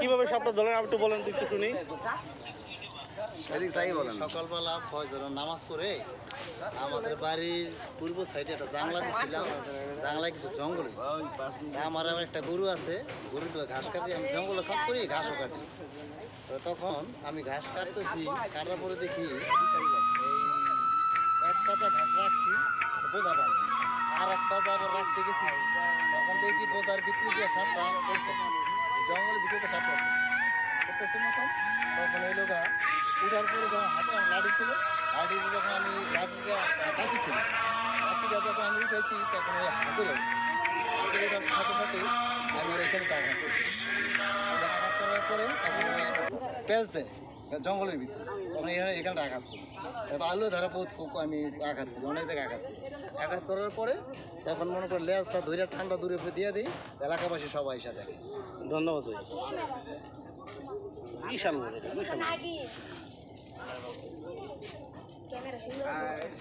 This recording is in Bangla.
কীভাবে সাপটা ধরলেন আপনি একটু বলেন তো একটু শুনি। সকালবেলা ফজর নামাজ পড়ে আমাদের বাড়ির পূর্ব সাইডে একটা জাংলা দিচ্ছিলাম জাংলায় কিছু জঙ্গল আমার একটা গরু আছে গরু তো ঘাস কাটি আমি জঙ্গলে সাফ করি ঘাসও কাটি। তো তখন আমি ঘাস কাটতেছি কাটার পরে দেখি এক পাতা ঘাস রাখছি বোঝা পাই আর এক পাতা আবার রাখতে গেছি। তখন দেখি বোঝার ভিতরে দিয়ে সাপটা মতন তখন ওই লোক উঠার পরে যখন হাতে লাঠি ছিল, লাঠি যখন আমি লাঠিটা কাছে ছিল যখন আমি উঠেছি তখন ওই হাতে হাতে ওঠার সাথে সাথে আমি ওর এখানে আঘাত করি আঘাত করার পরে তখন পেঁচ দেয়। জঙ্গলের ভিতরে। তখন এখানে এখানে আঘাত করি। তারপর আলু ধারা বহুত আমি আঘাত করি অনেক জায়গায় আঘাত করি। আঘাত করার পরে তখন মনে করি লেজটা ধরে ঠান্ডা দূরে দিয়ে দিই এলাকাবাসী সবাই এসে দেখে। ধন্যবাদ ভাই। বিশাল